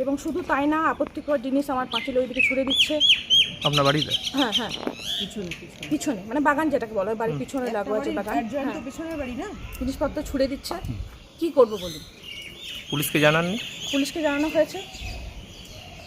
এবং শুধু তাই না আপত্তিকর জিনিস আমার পাঁচিল ওইদিকে ছুড়ে দিচ্ছে। আপনার বাড়িতে? হ্যাঁ হ্যাঁ। পিছনে পিছনে। মানে বাগান যেটাকে বলো বাড়ির পিছনে লাগোয়া আছে বাগান হ্যাঁ। পিছনের বাড়ি না? জিনিসপত্র ছুড়ে দিচ্ছে। কি করব বলুন? পুলিশকে জানাননি? পুলিশকে জানানো হয়েছে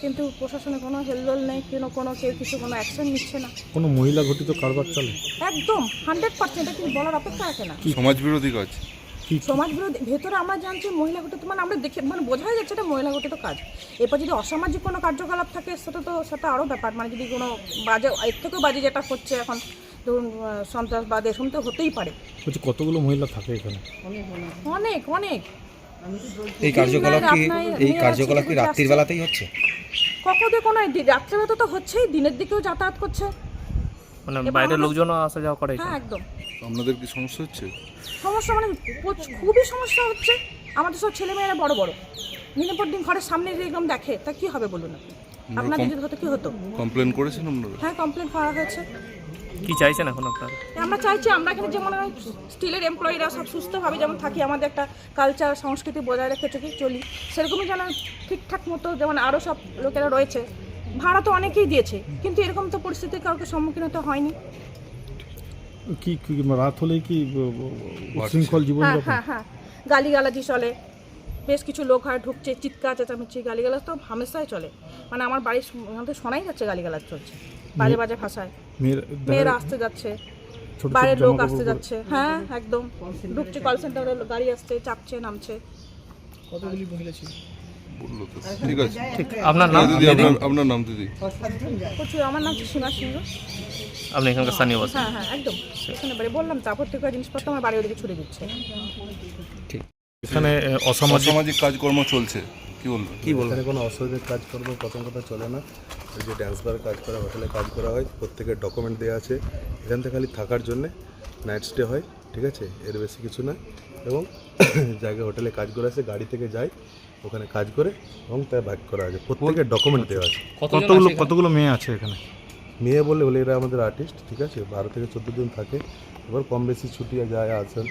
কিন্তু প্রশাসনে কোনো হেলদোল নেই কোনো কোনো কেউ কিছু কোনো অ্যাকশন নিচ্ছে না। কোনো মহিলা ঘটিত কারবার চলে? একদম হান্ড্রেড পার্সেন্ট এটা কিন্তু বলার অপেক্ষা রাখে না? সমাজ বিরোধী কাজ। সমাজ বিরোধী ভেতরে আমরা জানছি মহিলা ঘটিত মানে আমরা দেখে মানে বোঝাই যাচ্ছে এটা মহিলা ঘটিত কাজ। এরপর যদি অসামাজিক কোনো কার্যকলাপ থাকে সেটা তো সেটা আরও ব্যাপার। মানে যদি কোনো বাজে এর থেকেও বাজে যেটা হচ্ছে এখন ধরুন সন্ত্রাসবাদ এরকম তো হতেই পারে। বলছি কতগুলো মহিলা থাকে এখানে? অনেক অনেক এই কার্যকলাপ কি এই কার্যকলাপ কি রাত্রির বেলাতেই হচ্ছে? কখনো কোনো রাত্রেবেলা তো হচ্ছেই দিনের দিকেও যাতায়াত করছে। মানে বাইরের লোকজনও আসা যাওয়া করে হ্যাঁ একদম। আপনাদের কি সমস্যা হচ্ছে? সমস্যা মানে প্রচ- খুবই সমস্যা হচ্ছে। আমাদের সব ছেলেমেয়েরা বড় বড়। দিনের পর দিন ঘরের সামনে যে এরকম দেখে তা কি হবে বলুন? আপনি আপনাদের যদি হতো কি হতো? কমপ্লেন করেছেন আপনারা? হ্যাঁ কমপ্লেন করা হয়েছে। কি চাইছেন এখন আপনারা? আমরা চাইছি আমরা এখানে যেমন স্টিলের এমপ্লয়িরা সব সুস্থভাবে যেমন থাকি আমাদের একটা কালচার সংস্কৃতি বজায় রেখে চলি চলি সেরকমই যেন ঠিকঠাক মতো যেমন আরও সব লোকেরা রয়েছে। ভাড়া তো অনেকেই দিয়েছে কিন্তু এরকম তো পরিস্থিতির কাউকে সম্মুখীন হতে হয়নি। কি কি রাত হলেই কি ব- জীবন হ্যাঁ হ্যাঁ হ্যাঁ। গালিগালাজি চলে। বেশ কিছু লোক হয় ঢুকছে চিৎকার চেঁচামেচি গালিগালাজ তো হামেশাই চলে। মানে আমার বাড়ির মধ্যে শোনাই যাচ্ছে গালিগালাজ চলছে। বাজে বাজে ভাষায়। মেয়ের মেয়েরা আসতে যাচ্ছে। ছোট ছোট বাইরের লোক আসতে যাচ্ছে। হ্যাঁ একদম। ঢুকছে কল সেন্টারে গাড়ি আসছে চাপছে নামছে। বলল তো ঠিক আছে। আপনার নাম দিদি আপনার আপনার নাম দিদি। প্রচুর আমার নাম সীমা সিংহ। আপনি এখানকার স্থানীয় বাসিন্দা হ্যাঁ হ্যাঁ একদম। এখানে বাড়ি বললাম তো আপত্তিকর জিনিসপত্র আমার বাড়ি ওদিকে ছুড়ে দিচ্ছে। ঠিক। এখানে অসামাজিক অসামাজিক কাজকর্ম চলছে। কি বলবেন? কি বলব এখানে কোনো অসুবিধার কাজ করব প্রথম কথা চলে না। এই যে ড্যান্স বারে কাজ করা হোটেলে কাজ করা হয় প্রত্যেকের ডকুমেন্ট দেওয়া আছে। এখান থেকে খালি থাকার জন্যে নাইট স্টে হয় ঠিক আছে? এর বেশি কিছু না। এবং জায়গায় হোটেলে কাজ করে আসে গাড়ি থেকে যায়। ওখানে কাজ করে এবং তার ভাগ করা আছে প্রত্যেকের ডকুমেন্ট দেওয়া আছে। কতগুলো কতগুলো মেয়ে আছে এখানে? মেয়ে বলে বলে এরা আমাদের আর্টিস্ট ঠিক আছে? বারো থেকে চোদ্দ দিন থাকে। এবার কম বেশি ছুটি যায় আসেন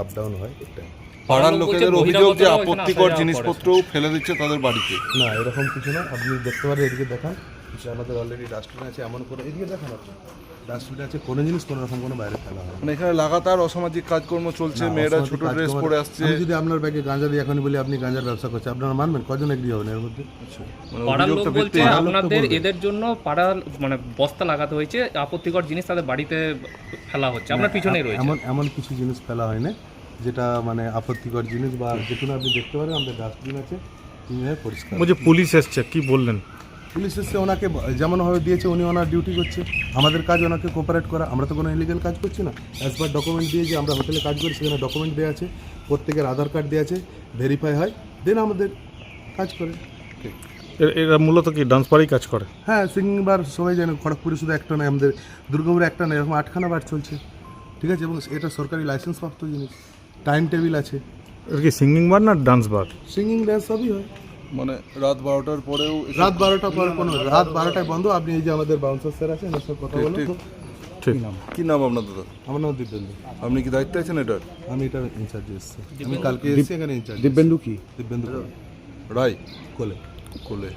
আপ ডাউন হয় এটাই। পাড়ার লোকেদের অভিযোগ যে আপত্তিকর জিনিসপত্রও ফেলে দিচ্ছে তাদের বাড়িতে। না এরকম কিছু না। আপনি দেখতে পারেন এদিকে দেখান। যে আমাদের অলরেডি ডাস্টবিন আছে এমন কোনো এদিকে দেখান আপনি। ডাস্টবিন আছে কোনো জিনিস কোনো রকম কোনো বাইরে ফেলা হয় মানে এখানে লাগাতার অসামাজিক কাজকর্ম চলছে মেয়েরা ছোট ড্রেস পরে আসছে। যদি আপনার ব্যাগে গাঁজা দিয়ে এখনই বলি আপনি গাঁজার ব্যবসা করছেন আপনারা মানবেন কজন এগ্রি হবেন এর মধ্যে? মানে পাড়ার লোক বলছে ভিত্তিহীন। পাড়ার আপনাদের এদের জন্য পাড়ার মানে বস্তা লাগাতে হয়েছে আপত্তিকর জিনিস তাদের বাড়িতে ফেলা হচ্ছে আপনার পিছনে রয়েছে। এমন এমন কিছু জিনিস ফেলা হয় না যেটা মানে আপত্তিকর জিনিস বা যেখানে আপনি দেখতে পারেন আমাদের ডাস্টবিন আছে পরিষ্কার। বলছি পুলিশ এসছে কি বললেন? পুলিশ এসে ওনাকে যেমনভাবে দিয়েছে উনি ওনার ডিউটি করছে। আমাদের কাজ ওনাকে কোপারেট করা। আমরা তো কোনো ইলিগাল কাজ করছি না। অ্যাজ পার ডকুমেন্ট দিয়ে যে আমরা হোটেলে কাজ করি সেখানে ডকুমেন্ট দেওয়া আছে। প্রত্যেকের আধার কার্ড দেওয়া আছে। ভেরিফাই হয়। দেন আমাদের কাজ করে। এরা মূলত কি ডান্স বারেই কাজ করে? হ্যাঁ সিঙ্গিং বার সবাই জানে খড়গপুরে শুধু একটা নয় আমাদের দুর্গাপুরে একটা নয় এরকম আটখানা বার চলছে। ঠিক আছে? এবং এটা সরকারি লাইসেন্স প্রাপ্ত জিনিস। টাইম টেবিল আছে। এর কি সিঙ্গিং বার না ডান্স বার সিঙ্গিং ড্যান্স সবই হয়। মানে রাত বারোটার পরেও রাত বারোটা পর কোনো রাত বারোটায় বন্ধ। আপনি এই যে আমাদের বাউন্সার স্যার আছেন ওর সাথে কথা বলুন ঠিক। তো। কি নাম? আপনার দাদা? আমার নাম দিব্যেন্দু আপনি কি দায়িত্বে আছেন এটার? আমি এটা ইনচার্জ এসেছি। আমি কালকে এসেছি এখানে ইনচার্জ দিব্যেন্দু কি? দিব্যেন্দু রায়? কোলে। কোলে।